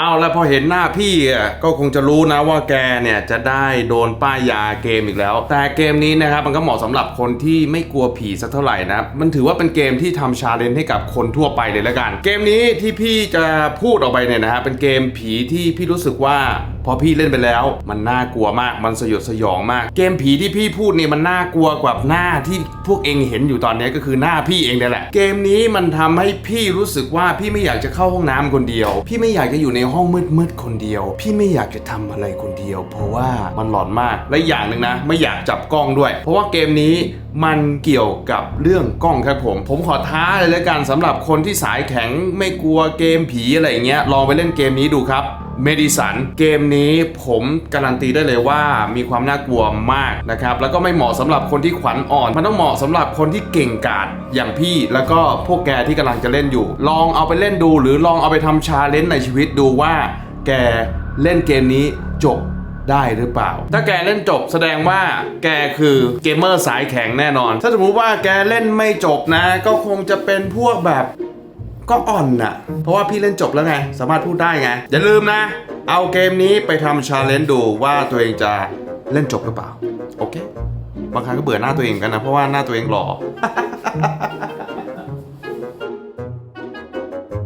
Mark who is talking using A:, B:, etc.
A: เอาแล้วพอเห็นหน้าพี่อะก็คงจะรู้นะว่าแกเนี่ยจะได้โดนป้ายยาเกมอีกแล้ว แต่เกมนี้นะครับมันก็เหมาะสำหรับคนที่ไม่กลัวผีสักเท่าไหร่นะมันถือว่าเป็นเกมที่ทำชาเลนจ์ให้กับคนทั่วไปเลยละกัน เกมนี้ที่พี่จะพูดออกไปเนี่ยนะฮะเป็นเกมผีที่พี่รู้สึกว่า พอพี่เล่นไปแล้ว มันน่ากลัวมากมันสยดสยองมาก เกมผีที่พี่พูดเนี่ยมันน่ากลัวกว่าหน้าที่พวกเองเห็นอยู่ตอนนี้ก็คือหน้าพี่เองนี่แหละ เกมนี้มันทำให้พี่รู้สึกว่าพี่ไม่อยากจะเข้าห้องน้ำคนเดียว พี่ไม่อยากจะอยู่ในห้องมืดๆคนเดียว พี่ไม่อยากจะทำอะไรคนเดียว เพราะว่ามันหลอนมากและอย่างหนึ่งนะ ไม่อยากจับกล้องด้วย เพราะว่าเกมนี้มันเกี่ยวกับเรื่องกล้องครับผม ผมขอท้าเลยแล้วกันสำหรับคนที่สายแข็งไม่กลัวเกมผีอะไรเงี้ยลองไปเล่นเกมนี้ดูครับ เมดิสันเกมนี้ผมการันตีได้เลยว่ามีความน่ากลัวมากนะครับ แล้วก็ไม่เหมาะสำหรับคนที่ขวัญอ่อน มันต้องเหมาะสำหรับคนที่เก่งกาจอย่างพี่ แล้วก็พวกแกที่กำลังจะเล่นอยู่ ลองเอาไปเล่นดู หรือลองเอาไปทำชาเลนจ์ในชีวิตดูว่า แกเล่นเกมนี้จบได้หรือเปล่า ถ้าแกเล่นจบแสดงว่าแกคือเกมเมอร์สายแข็งแน่นอน ถ้าสมมติว่าแกเล่นไม่จบนะ ก็คงจะเป็นพวกแบบ ก็อ่อนน่ะ เพราะว่าพี่เล่นจบแล้วไง สามารถพูดได้ไง อย่าลืมนะ เอาเกมนี้ไปทำชาเลนจ์ดูว่าตัวเองจะเล่นจบหรือเปล่า โอเค บางครั้งก็เบื่อหน้าตัวเองกันนะ เพราะว่าหน้าตัวเองหล่อ